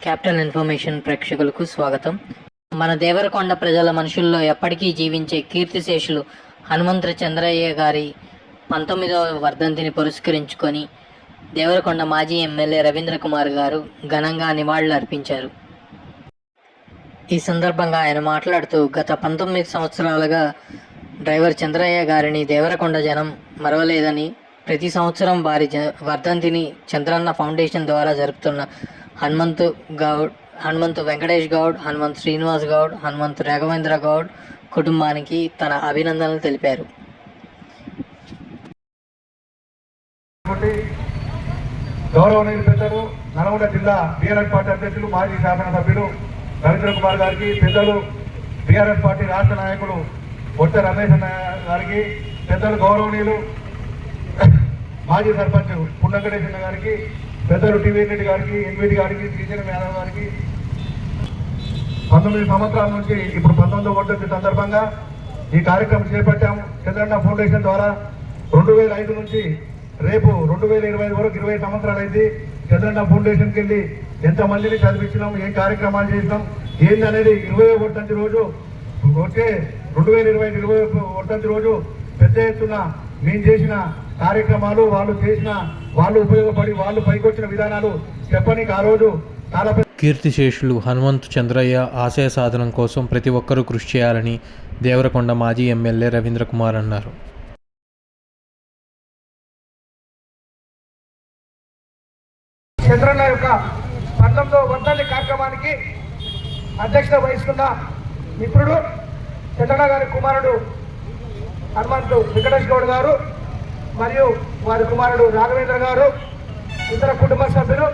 Capital information ప్రేక్షకులకు స్వాగతం. మన దేవరకొండ ప్రజల మనుషుల్లో ఎప్పటికీ జీవించే కీర్తిశేషులు హనుమంతు చంద్రయ్య గారి పంతొమ్మిదవ వర్ధంతిని పురస్కరించుకొని దేవరకొండ మాజీ ఎమ్మెల్యే రవీంద్ర కుమార్ గారు ఘనంగా నివాళులు అర్పించారు. ఈ సందర్భంగా ఆయన మాట్లాడుతూ గత పంతొమ్మిది సంవత్సరాలుగా డ్రైవర్ చంద్రయ్య గారిని దేవరకొండ జనం మరవలేదని ప్రతి సంవత్సరం వారి జ వర్ధంతిని చంద్రన్న ఫౌండేషన్ ద్వారా జరుపుతున్న హనుమంతు గౌడ్ హనుమంతు వెంకటేష్ గౌడ్ హనుమంత్ శ్రీనివాస్ గౌడ్ హనుమంత్ రాఘవేంద్ర గౌడ్ కుటుంబానికి తన అభినందనలు తెలిపారు. గౌరవనీయులు పెద్దలు నల్గొండ జిల్లా బీఆర్ఎస్ పార్టీ అధ్యక్షులు మాజీ శాసనసభ్యులు రవీంద్ర కుమార్ గారికి పెద్దలు బీఆర్ఎస్ పార్టీ రాష్ట్ర నాయకులు బొట్ట రమేష్ గారికి పెద్దలు గౌరవనీయులు మాజీ సర్పంచ్ పున్నగణేశన్న గారికి పెద్దలు టీవీ రెడ్డి గారికి ఎన్వీడి గారికి శ్రీశైలం యాదవ్ గారికి పంతొమ్మిది సంవత్సరాల నుంచి ఇప్పుడు పంతొమ్మిది ఒకటి సందర్భంగా ఈ కార్యక్రమం చేపట్టాము. చంద్రన్న ఫౌండేషన్ ద్వారా రెండు వేల ఐదు నుంచి రేపు రెండు వేల ఇరవై ఐదు వరకు ఇరవై సంవత్సరాలు అయింది. చంద్రన్న ఫౌండేషన్కి వెళ్ళి ఎంతమందిని చదివించినాం ఏం కార్యక్రమాలు చేసినాం ఏంది అనేది ఇరవై ఒకటి రోజు వచ్చే రెండు వేల ఇరవై ఐదు ఇరవై వర్ధంతి రోజు పెద్ద ఎత్తున మేము చేసిన కార్యక్రమాలు వాళ్ళు చేసిన వాళ్ళు ఉపయోగపడి వాళ్ళు పైకొచ్చిన విధానాలు చెప్పనీకి ఆ రోజు చాలా కీర్తిశేషులు హనుమంతు చంద్రయ్య ఆశయ సాధనం కోసం ప్రతి ఒక్కరూ కృషి చేయాలని దేవరకొండ మాజీ ఎమ్మెల్యే రవీంద్ర కుమార్ అన్నారు. చంద్రన్న యొక్క పంతొమ్మిదవ వర్ధంతి కార్యక్రమానికి అధ్యక్షత వహిస్తున్న మిత్రుడు చంద్రన్న గారి కుమారుడు హనుమంతు వెంకటేష్ గౌడ్ గారు మరియు వారి కుమారుడు రాఘవేంద్ర గారు ఇతర కుటుంబ సభ్యులు.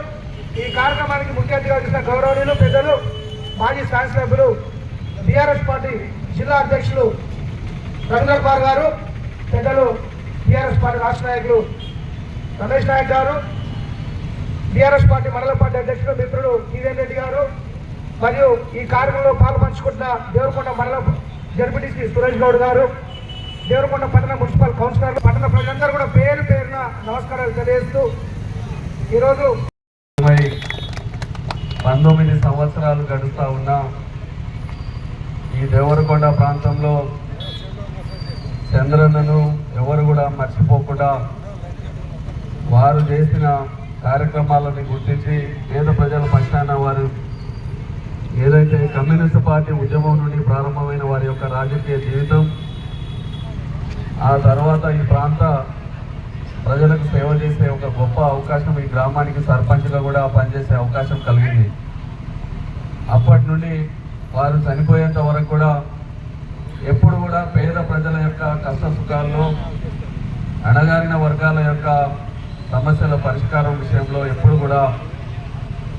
ఈ కార్యక్రమానికి ముఖ్య అతిథిగా వచ్చిన గౌరవనీయులు పెద్దలు మాజీ శాసనసభ్యులు టీఆర్ఎస్ పార్టీ జిల్లా అధ్యక్షులు రవీంద్ర కుమార్ గారు పెద్దలు టీఆర్ఎస్ పార్టీ రాష్ట్ర నాయకులు రమేష్ నాయక్ గారు బీఆర్ఎస్ పార్టీ మండల పార్టీ అధ్యక్షుడు మిత్రుడు కివేన్ రెడ్డి గారు మరియు ఈ కార్యక్రమంలో పాల్పంచుకుంటున్న దేవరకొండ మండల జడ్పీటీసీ సురేష్ గౌడ్ గారు దేవరకొండ పట్టణ మున్సిపల్ కౌన్సిలర్ పట్టణ ప్రజలందరూ కూడా పేరు పేరున నమస్కారాలు తెలియజేస్తూ ఈరోజు పంతొమ్మిది సంవత్సరాలు గడుస్తూ ఉన్న ఈ దేవరకొండ ప్రాంతంలో చంద్రన్నను ఎవరు కూడా మర్చిపోకుండా వారు చేసిన కార్యక్రమాలను గుర్తించి పేద ప్రజల పక్షాన వారు ఏదైతే కమ్యూనిస్ట్ పార్టీ ఉద్యమం నుండి ప్రారంభమైన వారి యొక్క రాజకీయ జీవితం ఆ తర్వాత ఈ ప్రాంత ప్రజలకు సేవ చేసే ఒక గొప్ప అవకాశం ఈ గ్రామానికి సర్పంచ్గా కూడా పనిచేసే అవకాశం కలిగింది. అప్పటి నుండి వారు చనిపోయేంత వరకు కూడా ఎప్పుడు కూడా పేద ప్రజల యొక్క కష్ట సుఖాల్లో అణగారిన వర్గాల యొక్క సమస్యల పరిష్కారం విషయంలో ఎప్పుడు కూడా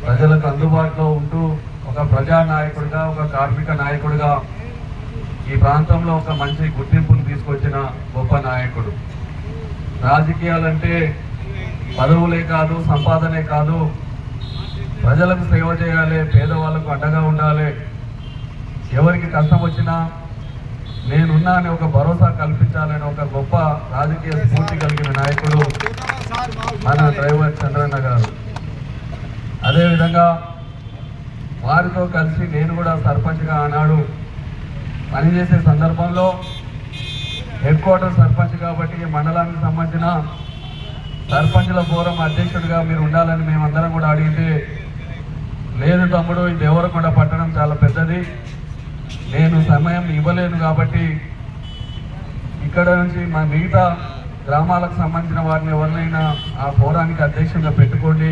ప్రజలకు అందుబాటులో ఉంటూ ఒక ప్రజా నాయకుడిగా ఒక కార్మిక నాయకుడిగా ఈ ప్రాంతంలో ఒక మంచి గుర్తింపును తీసుకొచ్చిన గొప్ప నాయకుడు. రాజకీయాలంటే పదవులే కాదు సంపాదనే కాదు. ప్రజలకు సేవ చేయాలి పేదవాళ్ళకు అండగా ఉండాలి. ఎవరికి కష్టం వచ్చినా నేనున్నా అని ఒక భరోసా కల్పించాలని ఒక గొప్ప రాజకీయ స్ఫూర్తి కలిగిన నాయకుడు మన డ్రైవర్ చంద్రన్న గారు. అదేవిధంగా వారితో కలిసి నేను కూడా సర్పంచ్గా ఆనాడు పనిచేసే సందర్భంలో హెడ్ క్వార్టర్ సర్పంచ్ కాబట్టి మండలానికి సంబంధించిన సర్పంచ్ల ఫోరం అధ్యక్షుడిగా మీరు ఉండాలని మేమందరం కూడా అడిగితే లేదు తమ్ముడు ఈ దేవరకొండ పట్టణం చాలా పెద్దది. నేను సమయం ఇవ్వలేను కాబట్టి ఇక్కడ నుంచి మా మిగతా గ్రామాలకు సంబంధించిన వారిని ఎవరినైనా ఆ ఫోరానికి అధ్యక్షంగా పెట్టుకోండి.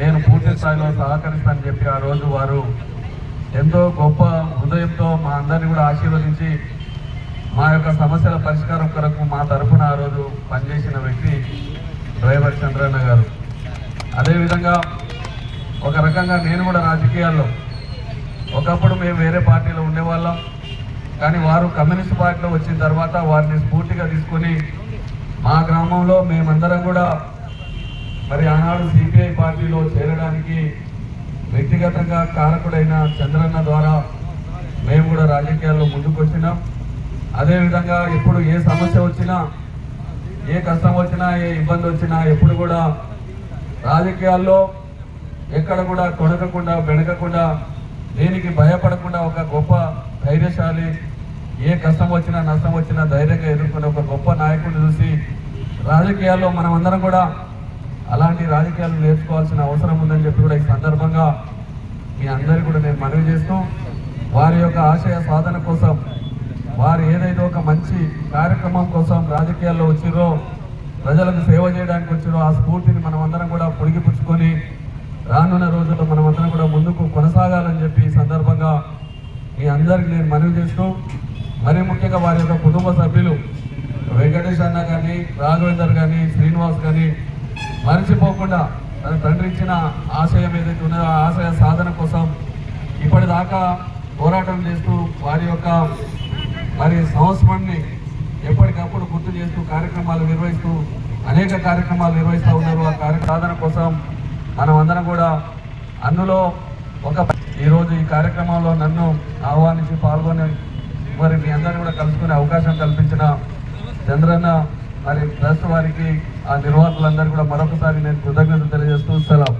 నేను పూర్తి స్థాయిలో సహకరిస్తానని చెప్పి ఆ రోజు వారు ఎంతో గొప్ప హృదయంతో మా అందరిని కూడా ఆశీర్వదించి మా యొక్క సమస్యల పరిష్కారం కొరకు మా తరఫున ఆ రోజు పనిచేసిన వ్యక్తి డ్రైవర్ చంద్రన్న గారు. అదేవిధంగా ఒక రకంగా నేను కూడా రాజకీయాల్లో ఒకప్పుడు మేము వేరే పార్టీలో ఉండేవాళ్ళం కానీ వారు కమ్యూనిస్ట్ పార్టీలో వచ్చిన తర్వాత వారిని స్ఫూర్తిగా తీసుకొని మా గ్రామంలో మేమందరం కూడా మరి ఆనాడు సిపిఐ పార్టీలో చేరడానికి వ్యక్తిగతంగా కారకుడైన చంద్రన్న ద్వారా మేము కూడా రాజకీయాల్లో ముందుకు వచ్చినాం అదేవిధంగా ఎప్పుడు ఏ సమస్య వచ్చినా ఏ కష్టం వచ్చినా ఏ ఇబ్బంది వచ్చినా ఎప్పుడు కూడా రాజకీయాల్లో ఎక్కడ కూడా తొడగకుండా బెనకకుండా దేనికి భయపడకుండా ఒక గొప్ప ధైర్యశాలి ఏ కష్టం వచ్చినా నష్టం వచ్చినా ధైర్యంగా ఎదుర్కొనే ఒక గొప్ప నాయకుడిని చూసి రాజకీయాల్లో మనం అందరం కూడా అలాంటి రాజకీయాలు నేర్చుకోవాల్సిన అవసరం ఉందని చెప్పి కూడా ఈ సందర్భంగా మీ అందరికీ కూడా నేను మనవి చేస్తూ వారి యొక్క ఆశయ సాధన కోసం వారు ఏదైతే ఒక మంచి కార్యక్రమం కోసం రాజకీయాల్లో వచ్చిరో ప్రజలకు సేవ చేయడానికి వచ్చిరో ఆ స్ఫూర్తిని మనం అందరం కూడా పొడిగిపుచ్చుకొని రానున్న రోజుల్లో మనం అందరం కూడా ముందుకు కొనసాగాలని చెప్పి ఈ సందర్భంగా మీ అందరికీ నేను మనవి చేస్తూ మరీ ముఖ్యంగా వారి యొక్క కుటుంబ సభ్యులు వెంకటేష్ అన్న కానీ రాఘవేందర్ కానీ శ్రీనివాస్ కానీ మర్చిపోకుండా తన తండ్రి ఇచ్చిన ఆశయం ఏదైతే ఉన్నదో ఆ ఆశయ సాధన కోసం ఇప్పటిదాకా పోరాటం చేస్తూ వారి యొక్క మరి సంవత్సరాన్ని ఎప్పటికప్పుడు గుర్తు చేస్తూ కార్యక్రమాలు నిర్వహిస్తూ అనేక కార్యక్రమాలు నిర్వహిస్తూ ఉన్నారు. ఆ కార్య సాధన కోసం మనం అందరం కూడా అందులో ఒక ఈరోజు ఈ కార్యక్రమంలో నన్ను ఆహ్వానించి పాల్గొని మరి మీ అందరిని కూడా కలుసుకునే అవకాశం కల్పించిన చంద్రన్న మరి ట్రస్ట్ వారికి ఆ నిర్వాహకులందరూ కూడా మరొకసారి నేను కృతజ్ఞతలు తెలియజేస్తూ సెలవు.